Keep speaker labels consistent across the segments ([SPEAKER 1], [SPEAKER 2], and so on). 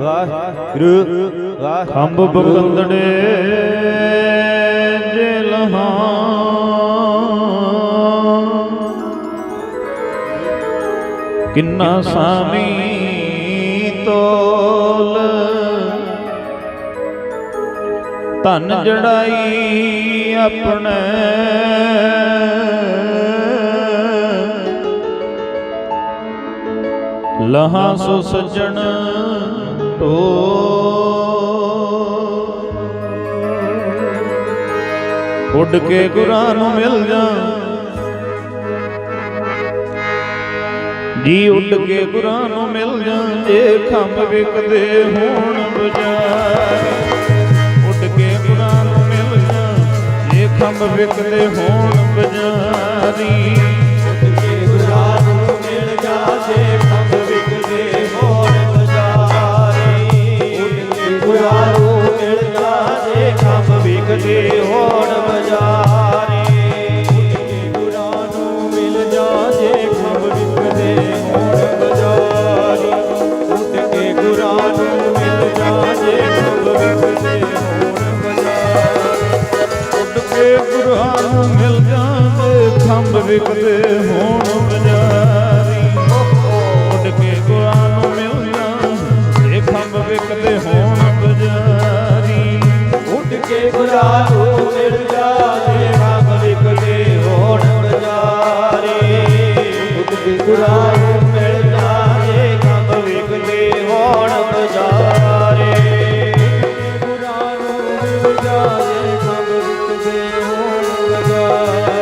[SPEAKER 1] ਵਾਹਿਗੁਰੂ ਵਾਹਿ
[SPEAKER 2] ਖੰਭ ਬਗੰਦੜੇ ਜਲਹਾਂ ਕਿੰਨਾ ਸਾਮੀ ਤੋਲ। ਧਨ ਜੜਾਈ ਆਪਣੇ। ਲਹਾ ਸੋ ਸੱਜਣ ਢੋ ਉੱਡ ਕੇ ਗੁਰਾਂ ਨੂੰ ਮਿਲ ਜਾ ਜੀ ਉੱਡ ਕੇ ਗੁਰਾਂ ਨੂੰ ਮਿਲ ਜਾ ਜੇ ਖੰਭ ਵਿਕਦੇ ਹੋਣ ਬਾਜ਼ਾਰ ਉੱਡ ਕੇ ਗੁਰਾਂ ਨੂੰ ਮਿਲ ਜਾ ਜੇ ਖੰਭ ਵਿਕਦੇ ਹੋਣ ਬਾਜ਼ਾਰੀ
[SPEAKER 1] ਹੋਣ ਬਜ਼ਾਰੀ ਉੱਡ ਕੇ ਗੁਰਾਂ ਮਿਲ
[SPEAKER 2] ਜਾਂਦੇ ਖੰਭ ਵਿਕਦੇ ਹੋਣ ਬਜ਼ਾਰੀ
[SPEAKER 1] ਖੰਡ ਰੁੱਤ ਦੇ ਹੋਣ
[SPEAKER 2] ਲਗਾ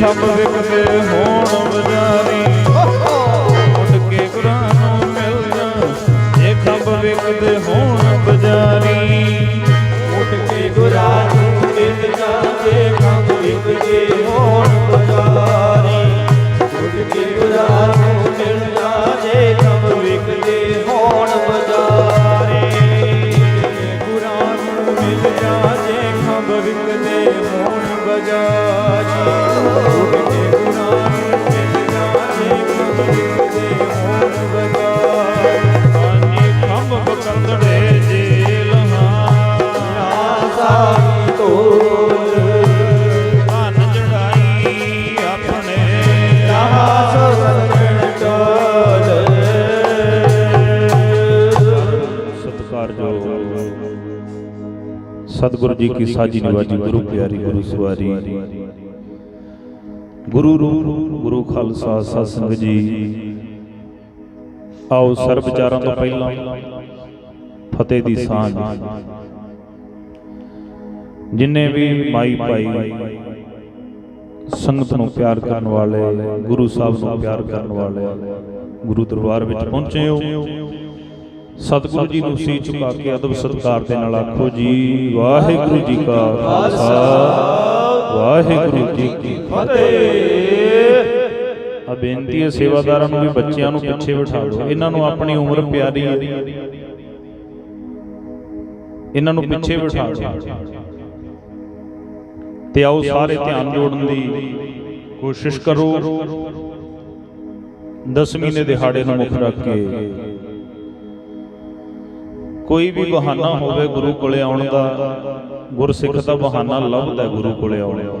[SPEAKER 2] ਸਭ ਵਿਕਦੇ ਹੋਣ Thank you. ਸਤਿਗੁਰੂ ਜੀ ਕੀ ਸਾਜੀ ਨਿਵਾਜੀ ਗੁਰੂ ਪਿਆਰੀ ਗੁਰੂ ਸਵਾਰੀ। ਗੁਰੂ ਰੂਪ, ਗੁਰੂ ਖਾਲਸਾ ਸਤ ਜੀ। ਆਓ ਸਰਬ ਵਿਚਾਰਾਂ ਤੋਂ ਪਹਿਲਾਂ ਫਤਿਹ ਦੀ ਸਾਂਝ। ਜਿੰਨੇ ਵੀ ਮਾਈ ਭਾਈ ਸੰਗਤ ਨੂੰ ਪਿਆਰ ਕਰਨ ਵਾਲੇ, ਗੁਰੂ ਸਾਹਿਬ ਨੂੰ ਪਿਆਰ ਕਰਨ ਵਾਲੇ ਗੁਰੂ ਦਰਬਾਰ ਵਿੱਚ ਪਹੁੰਚੇ ਹੋ। ਸਤਿਗੁਰੂ ਜੀ ਨੂੰ ਸੀ ਝੁਕਾ ਕੇ ਅਦਬ ਸਤਿਕਾਰ ਦੇ ਨਾਲ ਆਖੋ ਜੀ, ਵਾਹਿਗੁਰੂ ਜੀ ਕਾ ਖਾਲਸਾ, ਵਾਹਿਗੁਰੂ ਜੀ ਕੀ
[SPEAKER 1] ਫਤਿਹ।
[SPEAKER 2] ਆ ਬੇਨਤੀ ਹੈ ਸੇਵਾਦਾਰਾਂ ਨੂੰ ਵੀ ਬੱਚਿਆਂ ਨੂੰ ਪਿੱਛੇ ਬਿਠਾ ਲਓ ਇਹਨਾਂ ਨੂੰ ਆਪਣੀ ਉਮਰ ਪਿਆਰੀ ਹੈ। ਇਹਨਾਂ ਨੂੰ ਪਿੱਛੇ ਬਿਠਾ ਦਿਓ। ਤੇ ਆਓ ਸਾਰੇ ਧਿਆਨ ਜੋੜਨ ਦੀ ਕੋਸ਼ਿਸ਼ ਕਰੋ। ਦਸਵੀਂ ਦੇ ਦਿਹਾੜੇ ਨੂੰ ਮੁੱਖ ਰੱਖ ਕੇ ਕੋਈ ਵੀ ਬਹਾਨਾ ਹੋਵੇ ਗੁਰੂ ਕੋਲੇ ਆਉਣ ਦਾ, ਗੁਰਸਿੱਖ ਦਾ ਬਹਾਨਾ ਲੱਭਦਾ ਗੁਰੂ ਕੋਲੇ ਆਉਣ ਦਾ।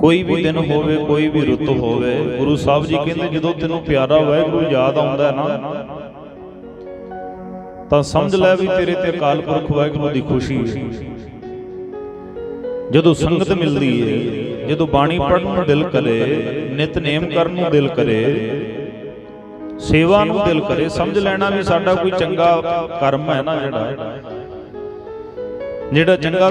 [SPEAKER 2] ਕੋਈ ਵੀ ਦਿਨ ਹੋਵੇ, ਕੋਈ ਵੀ ਰੁੱਤ ਹੋਵੇ, ਗੁਰੂ ਸਾਹਿਬ ਜੀ ਕਹਿੰਦੇ ਜਦੋਂ ਤੈਨੂੰ ਪਿਆਰਾ ਵਾਹਿਗੁਰੂ ਯਾਦ ਆਉਂਦਾ ਨਾ, ਤਾਂ ਸਮਝ ਲੈ ਵੀ ਤੇਰੇ ਤੇ ਅਕਾਲ ਪੁਰਖ ਵਾਹਿਗੁਰੂ ਦੀ ਖੁਸ਼ੀ ਹੈ। ਜਦੋਂ ਸੰਗਤ ਮਿਲਦੀ ਹੈ, ਜਦੋਂ ਬਾਣੀ ਪੜ੍ਹਨ ਨੂੰ ਦਿਲ ਕਰੇ ਨਿਤਨੇਮ ਕਰਨ ਨੂੰ ਦਿਲ ਕਰੇ ਸੇਵਾ ਨੂੰ ਦਿਲ ਕਰੇ ਸਮਝ ਲੈਣਾ ਵੀ ਸਾਡਾ ਕੋਈ ਚੰਗਾ ਕਰਮ ਹੈ ਨਾ ਜਿਹੜਾ। ਜਿਹੜਾ ਚੰਗਾ